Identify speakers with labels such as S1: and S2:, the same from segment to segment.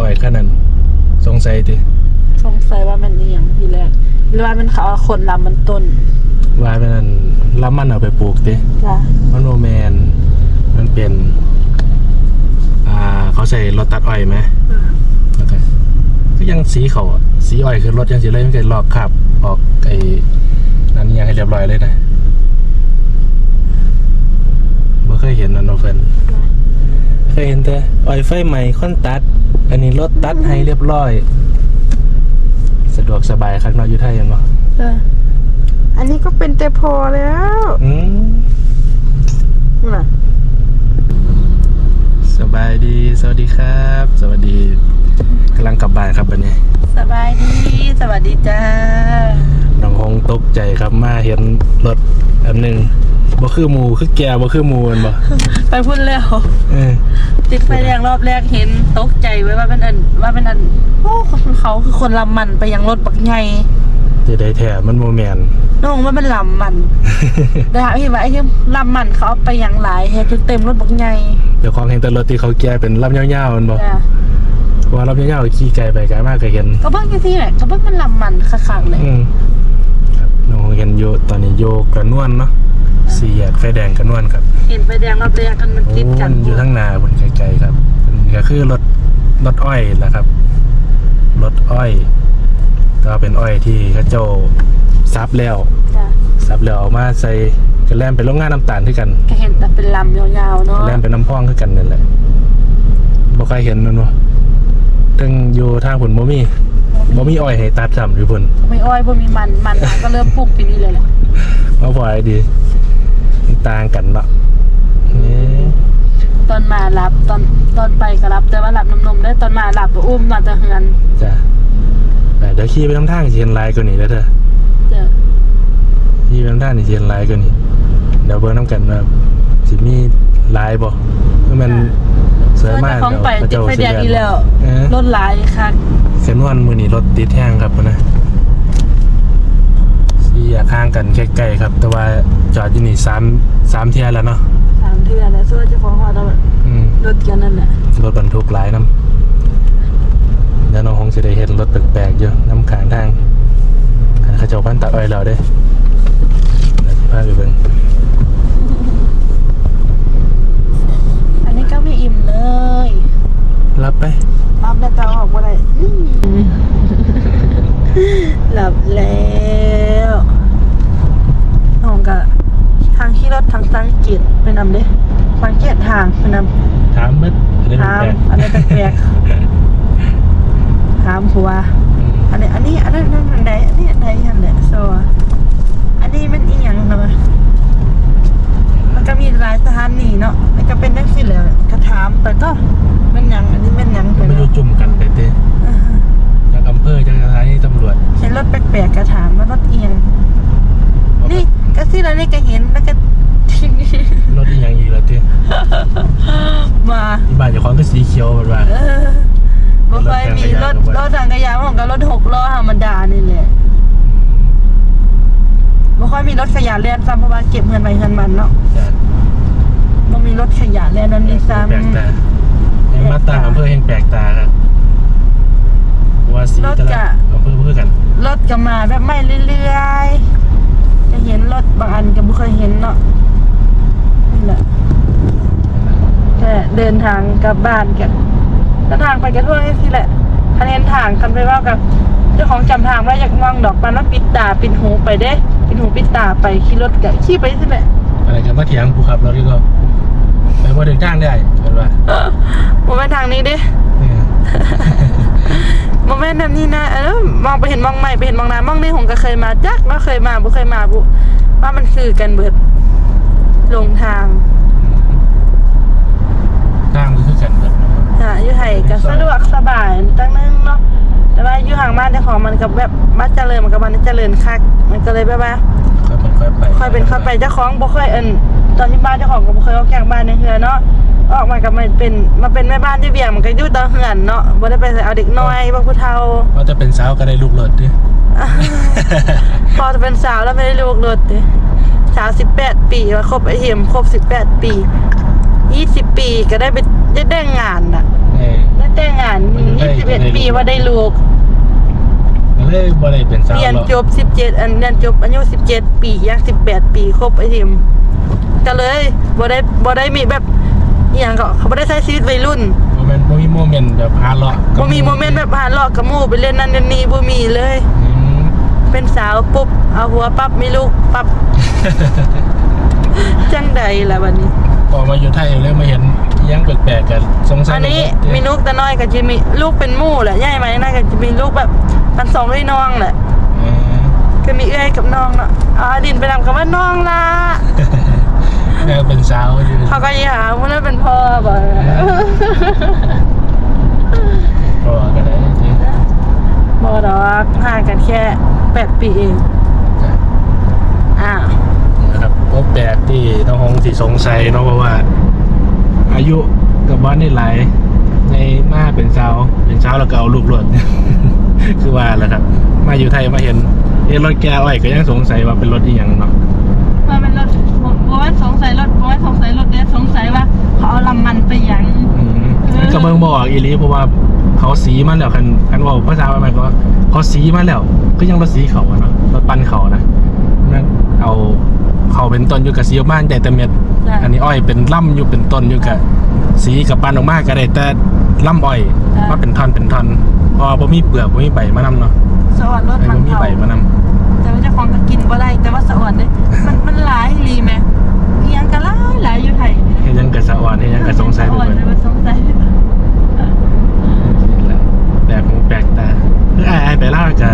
S1: อ้อยขนาดนั้นสงสัยติ
S2: สงสัยว่ามันเอียงทีแรกหรือว่ามันเขาเอาคนลำมันต้น
S1: ว่าเป็นอันลำมันเอาไปปลูกติ
S2: จ้ะ
S1: มันโมแมนมันเป็น อ่า เขาใส่รถตัดอ้อยไหมแล้วก็ก็ยังสีเขาอะสีอ้อยคือรถยังสีเลยไม่เคยลอกขับออกไอ้นั่นยังให้เรียบร้อยเลยนะไม่เคยเห็นนะโนเฟนเคยเห็นแต่อ้อยไฟใหม่ค่อนตัด อันนี้รถตัดให้เรียบร้อย สะดวกสบายครับเนอกอยู่ไทยยังเนาะ
S2: จ้ะอันนี้ก็เป็นแต่พอแล้ว
S1: อืม
S2: น่ะ
S1: สบายดี สวัสดีครับ สวัสดีกำลังกลับบ้านครับวันนี้
S2: สบายดี สวัสดีจ้า
S1: น้องคงตกใจครับมาเห็นรถอันหนึ่งบ่คือหมูคือแกบ่คือหมูแมันบ่
S2: ไปพูดแล้ว
S1: เออ
S2: ติดไฟแดงรอบแรกเห็นตกใจไว้ว่าเป็นอันว่าเป็นอันโอ้เขาคือคนลำมันไปยังรถบักใหญ่
S1: จะได้แท้มันบ่แม่น
S2: น้องว่ามันลำมันแต่ถามพี่ว่าไอ้ที่ลำมันเขาเอาไปยังหลายเฮ็ดจนเต็มรถบักใหญ่
S1: เดี๋ยวของเห็นแต่รถที่เขาแกเป็นลำยาวๆแมันบ่
S2: จ้ะ
S1: เพราะว่าลำยาวๆขี่ไกลไปไกลมากก็เห็น
S2: ก็เบิ่งจังซี่แหละก็เบิ่งมันลำมันคักๆเลย
S1: อืมครับน้องคงเห็นอยู่ตอนนี้โยกกระนวลเนาะ สี่แยกไฟแดงกระนวลครับ
S2: เห็นไฟแดงรอบแรกกันมัน
S1: โอ้
S2: ติดกั
S1: มันนอยู่ทั้งนาบนไกลๆครับมันก็คือรถรถอ้อยแหละครับรถอ้อยก็เป็นอ้อยที่เขาเจ้าซับแล้ว
S2: จ้ะ
S1: ซับแล้วเอามาใส่กระแลมเป็นโรงงานน้ำตาลด้วยกัน
S2: ก็เห็นแต่เป็นลำยาวๆเนาะ
S1: กระแลมเป็นน้ำพองด้วยกันนั่นแหละบ่เคยเห็นมันวะถึงอยู่ทางผุนบ่มี บ่มีอ้อยให้ตัดซ้ำอยู่พุ่น
S2: ไม่อ้อยบ่มีมันมันมาก็เริ่มปลูกปีนี้เลยแหละ
S1: มาพอไอ้ดีมันต่างกันเนาะนี่
S2: ตอนมารับตอนตอนไปก็รับแต่ว่ารับนมๆได้ตอนมารับก็อุ้มนอนแต่เฮือน
S1: จ้ะแต่เดี๋ยวขี่ไปทำทางสิเห็นลายกว่านี้แล้วเถอะ
S2: เจอ
S1: ขี่ไปทำทางนี่สิเห็นลายกว่านี้เดี๋ยวเบิ่งน้ำกันว่าสิมีลายบ่เมื่อมัน สวยมาก
S2: เจ้าของไปติดไฟแดงอีแล้ว
S1: เออ
S2: รถหลายคัก
S1: เส้นวันมือนี้รถติดแห้งครับพุ่นนะสี่อยากข้างกันใกล้ๆครับ แต่ว่าจอดอยู่นี่สามสามเที่ยแล้วเนาะ
S2: สามเทื่อแล้วส่วนเจ้าของฮอดเอา
S1: อืม
S2: รถกันนั่นแหละ
S1: รถบรรทุกหลายน้ำแล้วน้องคงจะได้เห็นรถแปลกๆเยอะน้ำขางทางขันเขาเจ้าพันตะอ้อยเราได้เดี๋ยวสิพาไปเบิ่ง
S2: อั นนี้ก็ไม่อิ่มเลย
S1: รับไป
S2: รับแล้วจะออกบ่ได้อื้อหลับแล้วน้องก็ทางขี่รถทางสังเกตไปนำเด้สังเกตทางไปนำ
S1: ถามเบิดอันนี้
S2: ถาม
S1: แปลก
S2: อันนี้แปลกๆถามผัวอันนี้อันนี้อันนั้นอันไหนอันนี้อันไหนอันไหนโซอันนี้มันอีหยังนะวะมัน ก็มีหลายสถานีเนาะมันก็เป็นนักสิแหละก็ถามไปก็แมันหยังอันนี้แมันหยังไป
S1: ไม่รู้
S2: เนาะ
S1: จุ่มกันไปเต้จากอำเภอจากสถานีตำรวจ
S2: เห็นรถแปลกๆก็ถามว่ารถเอียงนี่ก็สิแล้วนี่ก็เห็นแล้วก็ทิ้ง
S1: รถอีหยังอีกแล้วเต้
S2: มา
S1: ที่บ้านเจ้าของก็สีเขียวแบบว่า
S2: เออบ่ค่อยมีรถรถทางกระยานของกับรถหกล้อธรรมดานี่แหละบ่ค่อยมี รถขยะเล่นซ้ำเพราะว่าเก็บเงินไปเงินมันเนาะ
S1: จ้ะ
S2: บ่มีรถขยะเล่นนั่นนี่ซ้ำ
S1: แปลกตาแห่งมาต่างอำเภอแห่งแปลกตาครับเพราะว่าสีแต่ละอำเภอเพื่อกัน
S2: รถก็มาแบบไม่เรื่อยๆจะเห็นรถบางอันก็บ่เคยเห็นเนาะนี่แหละแค่เดินทางกลับบ้านกันก็ทางไปกันทั่วนี่สิแหละคะแนนทางกันไปว่ากับเจ้าของจำทางไว้อยากมองดอกปานว่าปิดตาปิดหูไปเด้ ปิดหูปิดตาไปขี่รถกะขี่ไปสิแหละ
S1: อะไรกันมาเถียงผู้ขับรถที่ก็ไปว่าเดินทางได้เป็นว่า
S2: โมเมนทางนี้เด้
S1: เนี่ย
S2: โมเมนต์แบบนี้นะเออมองไปเห็นมองใหม่ไปเห็นมองนามองนี่ผมก็เคยมาจักว่าเคยมาบุเคยมาบุว่ามันคือกันเบิดลงทาง
S1: ทางมันคือกันเบิด
S2: อะอยู่ไห้ก็สะดวกสบายจังนึงเนาะ แต่ว่าอยู่ห่างบ้านเจ้าของมันกับแบบบ้านเจริญมันกับบ้านเจริญคัก มันก็เลยแบบว่า
S1: ค่อยเป็นค่อยไป
S2: ค่อยเป็นค่อยไปเจ้าของบ่ค่อยเอินตอนที่บ้านเจ้าของก็บ่เคยออกจากบ้านในเฮือนเนาะออกมาก็มาเป็นมาเป็นแม่บ้านที่เวียงมันก็อยู่แตาเฮือนเนาะบ่ได้ไปใส่เอาเด็กน้อยบางผู้เฒ่า
S1: ว่าจะเป็นสาวก็ได้ลูกรถดิ
S2: พอจะเป็นสาวแล้วไม่ได้ลูกรถดิสาว18ปีว่าครบไอเหียมครบ18ปี20ปีก็ได้ไปได้ได้งานน่ะ
S1: เออ
S2: แล้วแต่งงาน21 ปีว่าได้ลูก
S1: ก็เลยบ่ได้เป็นสาว
S2: เรียน
S1: หรอก
S2: จบ 17 อันเรียนจบอายุ 17 ปีย่าง18 ปีครบไอทิมก็เลยบ่ได้บ่ได้มีแบบอหย่างก็เขาบ่ได้ใช้ชีวิตวัยรุ่น
S1: บ่แม่นบ่มีโมเมนต์แบบหาเลาะกับ
S2: บ่มีโมเมนต์แบบหาเลาะกับหมู่ไปเล่นนั่นเล่นนี่บ่มีเลย
S1: อืม
S2: เป็นสาวปุ๊บเอาหัวปั๊บมีลูกปั๊บ จังใดล่ะบัดนี้
S1: พอมาอยู่ไทยเลยมาเห็น อิหยังแปลกๆกันสงสัย
S2: อันนี้
S1: เลย
S2: มีลูกแต่น้อยก็จะมีลูกเป็นหมู่แหละใหญ่ไหมน่าก็จะมีลูกแบบกันสองด้วยน้องแหละ
S1: เออ
S2: ก็มีเอื้อยกับน้องเนาะอ๋อดินไปนำคำว่าน้องล่ะ
S1: แม่เป็นสาวอยู่
S2: เขาก็ยังหาว่านั่นเป็นพ่อบ่
S1: พอกันได้จริง
S2: บ่ดอกห่างกันแค่แปดปีเองอ้าว
S1: นะครับพบแปลกที่น้องฮงสิสงสัยเนาะเพราะว่า อายุกับบ้านนี่หลายในมาเป็นสาวเป็นสาวแล้วก็เอาลูกหลดคือว่าแหละครับ มาอยู่ไทยมาเห็นเอะรถแกอ้อยก็ยังสงสัยว่าเป็นรถอีหยังเนาะ
S2: ว่ามันรถบ่ว่าสงสัยรถบ่ว่าสงสัยรถเด้สงสัยว่าเขาเอาลำมันไปหยัง
S1: อืมก็เบิ่งบอกอีหลีเพราะว่าเขาสีมาแล้วคันคันเว่าภาษาอะไรก็เขาสีมาแล้ว ก็ยังรถสีเขาอะเนาะรถปั้นเขานะนั่นเอา เขาเป็นต้นอยู่กับสีออกมาแต่แต่เม็ด
S2: จ้ะ
S1: อันนี้อ้อยเป็นล่ำอยู่เป็นต้นอยู่กับสีกับปั้นออกมาก็ได้แต่ล่ำอ้อย
S2: จ้ะ
S1: มาเป็นท่อนเป็นท่อนเพอบ่มีเปลือกบ่มีใบมานำเนาะ
S2: สะออนรถ
S1: ไอ้
S2: มัน
S1: บ่มี
S2: เผา
S1: ใบมานำ
S2: แต่ว่าเจ้าของก็กินบ่ได้แต่ว่าสะออนเด้มันมันหลายอีหลีแหม่อีหยังก็หลายหลายอยู่ไทย
S1: เฮ็ดหยังก็สะอ่อนเฮ็ดหยังก็สงสัยไป
S2: สะออน
S1: หมด
S2: เลยว่าสงสัย
S1: แปลกหูแปลกตาคืออ้ายๆไปลาวก็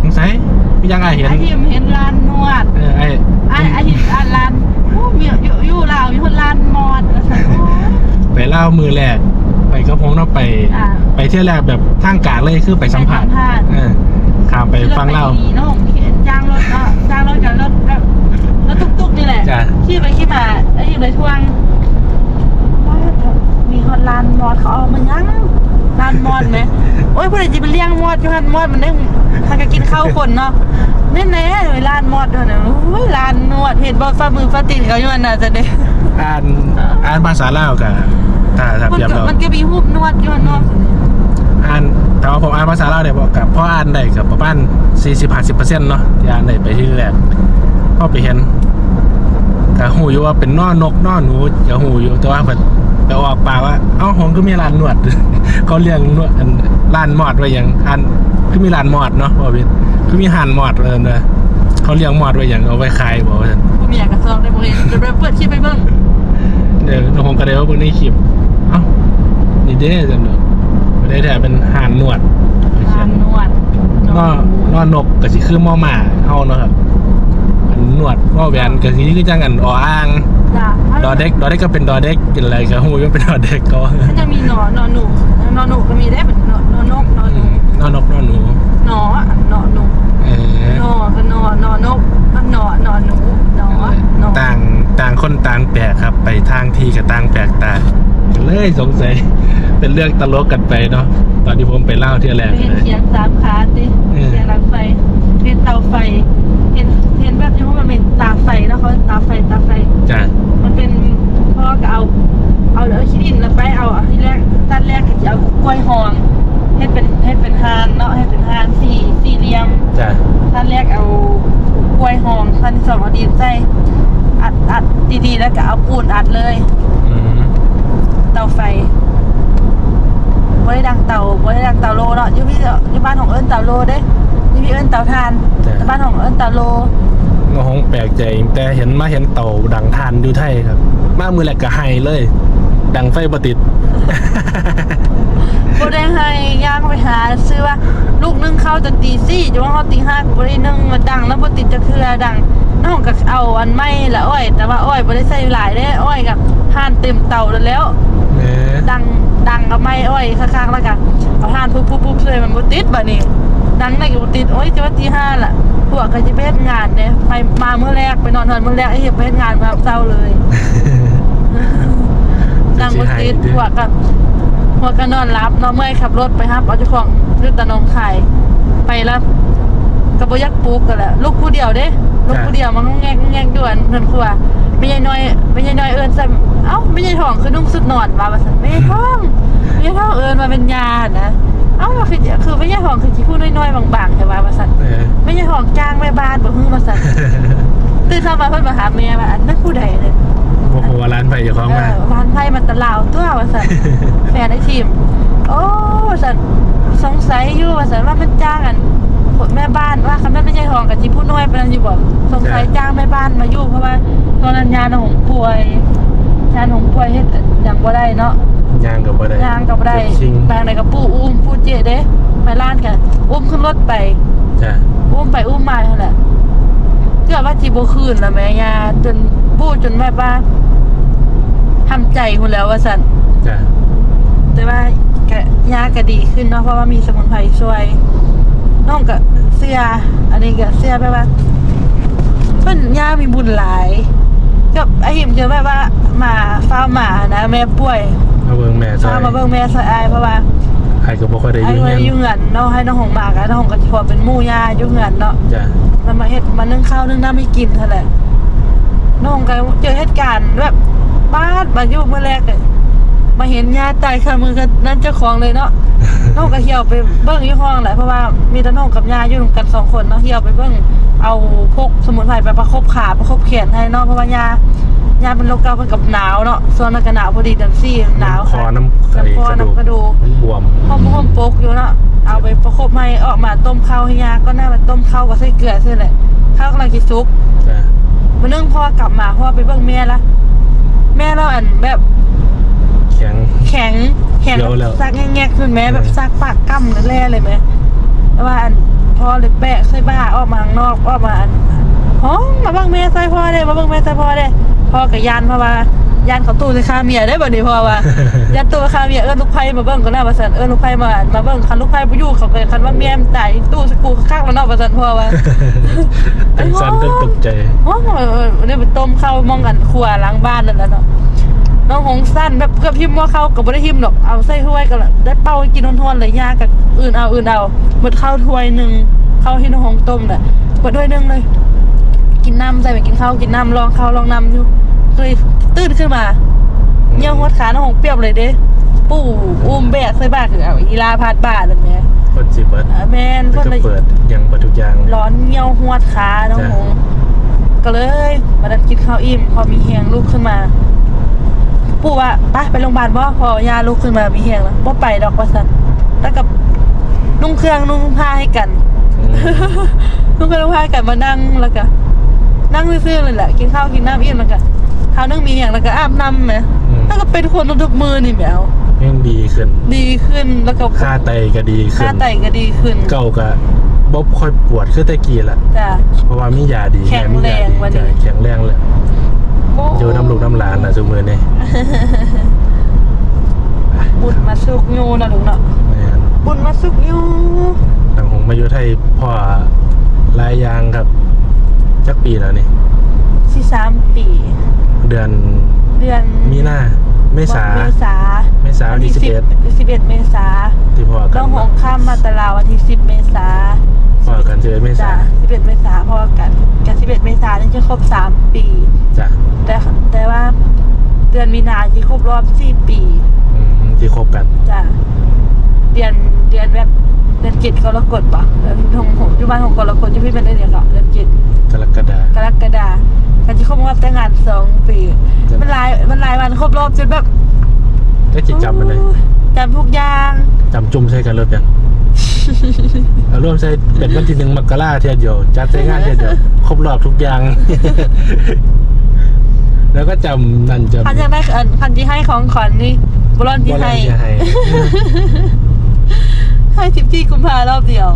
S1: สงสัยคือยังอ้ายเห็น
S2: ไอ้ที่เห็นร้านนวด
S1: เออไอ้
S2: ไอ้ไอ้ที่อ่านร้านโอ้มีอยู่อยู่ลาวมีคนร้านมอดแล้วสันโอ้ย
S1: ไปเล่าวมือแรกไปก็พงเนาะไป
S2: อ่า
S1: ไปเที่ยวแรกแบบทางการเลยคือไปสัมผัส
S2: ไปสัมภาษณ์
S1: เออข้ามไปฟังเล่า
S2: ขี่รถไปดีเนาะผมเห็นจ้างรถเนาะจ้างรถกับรถกับรถตุ๊กๆนี่แหละ
S1: จ้ะ
S2: ขี่ไปขี่มาไอ้ที่เลยทวงว่ามีคนร้านมอดเขาเอามายัง ร้านมอดไหมโอ้ยพวกเด็กจะไปเลี้ยงมอดอยู่หันมอดมันได้มันก็กินข้าวคนเนาะแน่ๆเลยร้านมอดด้วยนะโอ้ยร้านนวดเห็นบอฟ้ามือฟ้าตีนเขาอยู่อันน่ะจะได้
S1: อ่านอ่านภาษาลาวกับถ้าถ้า
S2: มัน
S1: เปรียบ
S2: ก็
S1: เรา
S2: มันก็มีหูบนวดอยู่อันนอก
S1: อ่านแต่ว่าผมอ่านภาษาลาวได้บอกกับพ่ออ่านได้กับประมาณสี่สิบห้าสิบเปอร์เซ็นต์เนาะที่อ่านได้ไปที่แรกพ่อไปเห็นก็หูอยู่ว่าเป็นนอนกนอหนูก็หูอยู่แต่ว่าเพิ่น ไปออกปากว่า เอ้าผมก็มีร้านนวด เขาเรียงนวดอันร้านมอดไว้อย่างอันคือมีร้านมอดเนาะพ่อพี่คือมีห่านมอดเลยนะเขาเลี้ยงมอดไว้อย่างเอาไว้ขายบอกว่าซั่น
S2: ผมอยากกระซองได้บ่เห็นเดี๋ยวเปิดคลิปไปเบิ่ง
S1: เดี๋ยวผมก็ได้ว่าเบิ่งในคลิปเอ้านี่เด้จังเนาะไม่ได้แท้เป็นห่านนวด
S2: ร้านนวด
S1: นอนอนนกก็สิคือหม้อหมาเฮาเนาะครับอันนวดหม้อแหวนก็สิคือจังอันออ่าง
S2: จ้ะ
S1: ดอเด็กดอเด็กก็เป็นดอเด็กกินอะไรก็ฮู้ว่าเป็นดอเด็กก็
S2: มันจะมีหนอนอนหนูนอนหนูก็มีได้เป็นหนอนนกนอนหนู
S1: นอนนกนอนหนู
S2: หนออะหนอหนู
S1: เออ
S2: หนอก็หนอนอนกหนอหนอหนูหนอหนอ
S1: ต่างต่างคนต่างแปลกครับ ไปทางที่ก็ต่างแปลกตาเลยสงสัยเป็นเรื่องตลกกันไปเนาะตอนที่ผมไปเล่าที่แรก
S2: เห็น
S1: เลย
S2: เขียงสามขาติ
S1: เออ
S2: เขียงหลังไฟเห็นเตาไฟ แล้วเขาตาไฟตาไฟ
S1: จ้ะ
S2: มันเป็นพ่อก็เอา เอาเอาขี้ดินแล้วไปเอาอันที่แรกด้านแรกก็จะเอากล้วยหอมให้เป็นให้เป็นฮานเนาะให้เป็นฮานสี่สี่เหลี่ยม
S1: จ้ะ
S2: ท่านแรกเอากล้วยหอมท่านที่สองเอาดินใส่อัดอัดดีๆแล้วก็เอาปูนอัดเลย
S1: อืม
S2: เตาไฟบ่ได้ดังเตาบ่ได้ดังเตาโลเนาะอยู่พี่อยู่บ้านของเอิ้นเตาโลเด้อยู่พี่เอิ้นเตาถ่านแต่บ้านของเอิ้นเตาโล
S1: ก็คงแปลกใจ แต่เห็นมาเห็นเต่าดังทานอยู่ไทยครับ มามือแรกก็ไฮเลย ดังไฟบติด
S2: บ่ได้ให้ย่างไปหาซื้อว่า ลูกนึ่งข้าวจะตีสี่จะว่าเขาตีห้าก็บ่ได้นึ่งมาดังแล้วบ่ติดจะเครือดังน้องก็เอาอันไม้ละอ้อย แต่ว่าอ้อยบ่ได้ใส่หลายเด้อ้อยกับห่านเต็มเตาแล้ว ดังดังกับไม้อ้อยข้างๆแล้วกันเอาห่านปุ๊บปุ๊บปุ๊บเลยมันบ่ติดบัดนี้ดังในก็บ่ติดโอ้ยจะว่าตีห้าล่ะ พวกก็จะไปเฮ็ดงานเนี่ยไปมามื้อแรกไปนอนนอนมื้อแรกไอ้เหี้ยไปเฮ็ดงานมาเช้าเลยดังบ่ติดพวกก็พวกก็นอนรับเนาะเมื่อยขับรถไปรับเอาเจ้าของรถตะนองไข่ไปแล้วก็บ่อยักปลุกกันแหละลูกผู้เดียวเด้ลูกผู้เดียวมันแงกแงกด่วนเพิ่นคือว่าไม่ใช่น้อยไม่ใช่น้อยเอิ้นซ้ํเอ้าไม่ใช่ท้องคือนุ่งสุดนอนว่าว่าซั่นไม่ใช่ท้องเนี่ยเท่าเอิญมาเป็นยานะเอ้าคือคือไม่ใช่ห้องคือที่พูด น้อยๆบางๆแต่ว่ามาสั่น
S1: เออ
S2: ไม่ใช่ห้องจ้างแม่บ้านบ่ฮื้อมาสั่นตื่นเช้ามาเพิ่นมาหาแม่ว่าอันนั้นผู้ใดเลย
S1: โอ้โหร้านไฟเจ้าของ
S2: เอ
S1: มา
S2: อร้านไพ่มันตะลาวตัวว่าสั่นแฟนไอ้ทีมโอ้ว่าสั่นสงสัยอยู่ว่าสั่นว่ามันจ้างอันแม่บ้านว่าคำนั้นไม่ใช่ห้องกับที่พูดน้อยเป็นอยู่บ่สงสัยจ้างแม่บ้านมาอยู่เพราะว่าตอนนั้นยาหนองป่วยยาหนองป่วยเฮ็ดหยังบ่ได้เนาะ
S1: ย่างกับบ่ได้
S2: ย่างก็บ่ได้
S1: ชิง
S2: ไปทางไหนกับปู่อุ้มปู่เจเด้ไปร้านกันอุ้ม ขึ้นรถไป
S1: จ้ะ
S2: อุ้มไปอุ้มมาเท่านั้นแหละเกือบว่าจีโบคืนแล้วแม่ยาจนพูดจนแบบว่าทำใจคุณแล้วว่าสัน
S1: จ้ะ
S2: แต่ว่ากะยาก็ดีขึ้นเนาะเพราะว่ามีสมุนไพรช่วย น้องก็เสื้ออันนี้ก็เสื้อแบบว่าเพิ่นยามีบุญหลายกับไอ้หิมเจอแบบว่าหมาฟ้าหมานะ แม่ป่วย
S1: มาเบิ่งแม่ซอ
S2: ฟ้ายมาเบิ่งแม่สะอายเพราะว่า
S1: ใครก็บ่ค่อยได้
S2: ไอ้
S1: ยุ่ง
S2: เว้ย
S1: ยั
S2: ยุ่
S1: ง
S2: งเงินเนาะให้น้องของหมากอะน้องของกระชัวเป็นหมู่ยายุ่งเงินเนาะ
S1: จ้ะ
S2: มันมาเฮ็ดมานึ่งข้าวนึ่งน้ำให้กินเท่านั้นแหละน้องก็เจอเหตุการณ์แบบบ้านมาอยู่เมื่อแรกเลยมาเห็นยาตายค่ะมือกันนั่นเจ้าของเลยเนาะ น้องก็เหี่ยวไปเบิ้งยี่ห้องแหละเพราะว่ามีแต่น้องกับยาอยู่ร่วมกันสองคนเนาะเหี่ยวไปเบิ้งเอาพกสมุนไพรไปประคบขาประคบแขนให้เนาะเพราะว่ายา ยาเป็นโรคเกาต์เพิ่นกับหนาวเนาะส่วนอากาศหนาวพอดีเดือนสี่หนาว
S1: คอน้ำไก่
S2: น้ำคอก
S1: ระดูก
S2: น้ำกระดูก
S1: มันบวม
S2: ห้อมห้อมโปกอยู่เนาะเอาไปประคบให้ออกมาต้มข้าวให้ยาก็น่ามาต้มข้าวกับไส้เกลือใช่แหละข้าวกำลังกินซุป
S1: จ้ะ
S2: มันนึ่งพ่อกลับมาพ่อไปเบิ่งแม่ละแม่เราอันแบบ
S1: แข็ง
S2: แข็งแข็ง
S1: เดี๋ยวแล้ว
S2: ซักแงกๆขึ้นแม่แบบ
S1: เออ
S2: ซักปากกั้มนั่นแหละเลยไหมแต่ว่าอันพ่อเลยแปะใส่บ้าออกมาข้างนอกออกมาอันห้องมาเบิ่งแม่ใส่พ่อได้มาเบิ่งแม่ใส่พ่อได้ พ่อกับยานเพราะว่ายานเขาตู้ใส่ข้าเมียได้บ่นี้พ่อว่ายัดตัวคาเมียเอิ้นลูกไผ่มาเบิ่งก็น่าว่าซั่นเอิ้นลูกไผ่มามาเบิ่งคันลูกไผ่บ่อยู่เขาก็คันว่าเมียมนตายตู้สกูข้างมันเนาะว่าซั่นพ่อว่า
S1: ตั้งสั่นตั้งตกใจ
S2: โอ้โหวันนี้ไปต้มข้าวมองกันครัวล้างบ้านนั่นแหละเนาะน้องหงสั้นแบบเกือบหิมว่าข้าวก็บ่ได้หิมหรอกเอาใส่ถ้วยก็ละได้เป่าให้กินทวนๆเลยยากับอื่นเอาอื่นเอาหมดข้าวถ้วยหนึงข้าวที่น้องหงต้มน่ะเปิดถ้วยหนึงเลย กินน้ำใส่ไปกินข้าวกินน้ำลองข้าวลองน้ำอยู่เลยตื่นขึ้นมาเยี่ยวหัวขาน้องหงเปรียบเลยเด้ปู่อุ้มแบกใส่บ้านคือเอาอีลาพาดบ้านเลยแม่
S1: คนสิเบิด
S2: อ่าแม่น
S1: แล้ว
S2: คน
S1: ก็
S2: เลย
S1: เปิดยังเปิดทุกอย่าง
S2: ร้อนเยี่ยวหัวขาน้องหงก็เลยมาดันกินข้าวอิ่มพอมีเฮียงลุกขึ้นมา ปู่ว่าไปไปโรงพยาบาลบ่พอยาลุกขึ้นมามีเฮียงแล้วบ่ไปดอกว่าซั่นแล้วกับนุ่งเครื่องนุ่งผ้าให้กัน
S1: อืม
S2: นุ่งเครื่องนุ่งผ้าให้กันมานั่งแล้วก็ นั่งซื่อๆเลยแหละ กินข้าวกินน้ำอิ่มแล้วก็ข้าวนึ่งมีเฮียงแล้วก็อาบน้ำแหม
S1: อืม
S2: แล้วก็เป็นคนทุกมือนี่แหมว
S1: ยังดีขึ้น
S2: ดีขึ้นแล้วก็
S1: ค่าไตก็ดีขึ้
S2: ค่าน ไตก็ดีขึ้น
S1: เก่าก็บ่ค่อยปวดคือแต่กี้ละ
S2: จ้ะ
S1: เพราะว่ามียาดี
S2: แข็ง
S1: มียา
S2: แรง
S1: ดี
S2: วันนี้
S1: จ้ะแข็งแรงเลย
S2: โอ้
S1: อยู่น้ำลูกน้ำหลานน่ะซุมื้อนี้
S2: บุญมาสุกยูนะลุงเนาะ
S1: แม่น
S2: บุญมาสุกยู
S1: ทางหงมาอยู่ไทยพ่อหลายอย่างครับ จักปีแล้วนี่
S2: สี่สามปี
S1: เดือน
S2: เดือน
S1: มีนาเมษา
S2: เมษา
S1: เมษาวันที่
S2: สิบสิบเอ็ดเมษา
S1: ที่พ่อกั
S2: น้
S1: น
S2: องหงข้ามมาตลาววันที่สิบเมษา
S1: พ่อกันเจอเม
S2: จ้ะ
S1: ษา
S2: สิบเอ็ดเมษาพอกันกันสิบเอ็ดเมษานี่จะครบสามปี
S1: จ้ะ
S2: แต่แต่ว่าเดือนมีนาจะครบรอบสี่ปี
S1: อืมที่คบกัน
S2: จ้ะเดือนเดือนแบบเดือนกิจกรกฎปะเดือนของของอยู่บ้านของกรกฎจะพี่เป็นเดือนเดียวกับเดือนกิจ
S1: กรกฎาก
S2: รกฎากันที่ครบรอบแต่งงานสองปี
S1: จ้ะ
S2: มันหลายมันหลายวันครบรอบจนแบบ
S1: ได้จิตจำมันเลย
S2: โอ้จำทุกอย่าง
S1: จำจุ่มใส่กันเริ่มยังเอาร่วมใส่เป็นวันที่หนึ่งมกราเทียเดียวจัดใส่งานเทียเดียวครบรอบทุกอย่าง แล้วก็จำนั่นจำ
S2: พันยังได้อันพันที่ให้ของขวัญนี่บอลที่
S1: ว่า
S2: ให้
S1: เรื่องที่ให้
S2: ให้ทิปที่กุมภารอบเดียว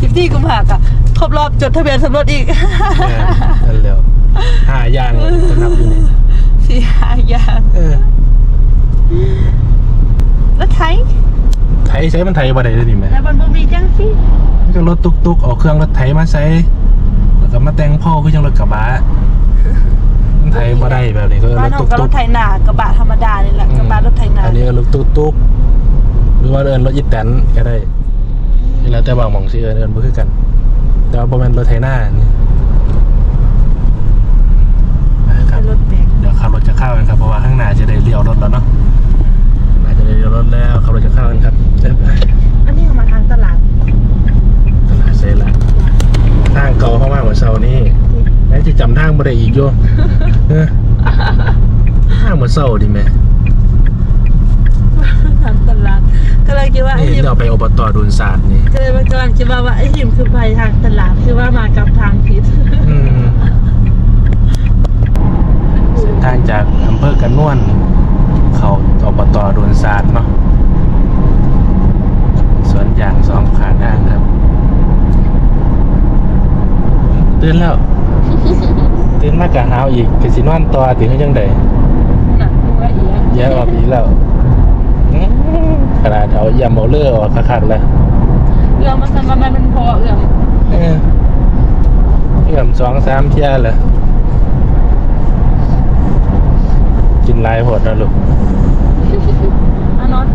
S2: ทิปที่กุมภากะครบรอบจดทะเบียนสมรสอีก
S1: แม่นั่นแล้วห้าอย่างจะนับอยู่นี่
S2: สี่ห้าอย่าง
S1: เออ
S2: แล้วไทย
S1: ไถใช้มันไถบ่ได้เลยนี่แม่
S2: แล้วมันบ่มีจังสิ
S1: มันก็รถตุกๆเออกเครื่องรถไถมาใส่แล้วก็มาแต่งพ่อคือจังรถกระบะมันไถบ่ได้แบบนี้ก็
S2: บ้ารน
S1: ถ
S2: ของก็ร
S1: ตุ
S2: ถ
S1: กๆ
S2: ไถนากระบะธรรมดานี่แหละกระบะรถไถนา
S1: อันนี้ก็รถตุกๆหรือว่าเอินรถอีแตนก็ได้ แล้วแต่บางหมองสีเอิญเอิญบ่คือกัน แต่ว่าประมาณรถไถหน้านี่ครับ
S2: เดี๋
S1: ยวขับรถจะเข้ากันครับเพราะว่าข้างหน้าจะได้เลี้ยวรถแล้วเนาะน่าจะได้เลี้ยวรถแล้วขับรถจะเข้ากันครับเต็มไปอันนี้ออ
S2: กมาทางตลาด
S1: ตลาดเซนละทางเก่าเข้ามาเหมือนเซานี่แม้จะจำ
S2: ทางไม่ได้อีกโยทางเหมือนเซาดีไหม่ทางต ก็เลยคิดว่าไอ้
S1: นี่
S2: หิม
S1: เราไปอบตโดนศาสตร์นี่
S2: ก็เลยมันกำลังคิดว่าว่าไอ้หิมคือไปทางตลาดคือว่ามากับทางผิด
S1: อืมเส้นทางจากอำเภอกระนวน เขาอบตโดนศาสตร์เนาะสวนยางสองขาด้านครับ ตื่นแล้ว ตื่นมากกะหาวอีกกะสินอนต่อถึงยังได
S2: หนักหัวเอียง
S1: แย่ออกอีกแล้วอื้อ ขนาดเอายี่มเอเลือออกคักๆเลย
S2: เอื้อมมาสันว่ามันเป็นพอเอื้อม
S1: เออเอื้อมสองสามเที่ยเลยกินลายหดนะลูก อะนอน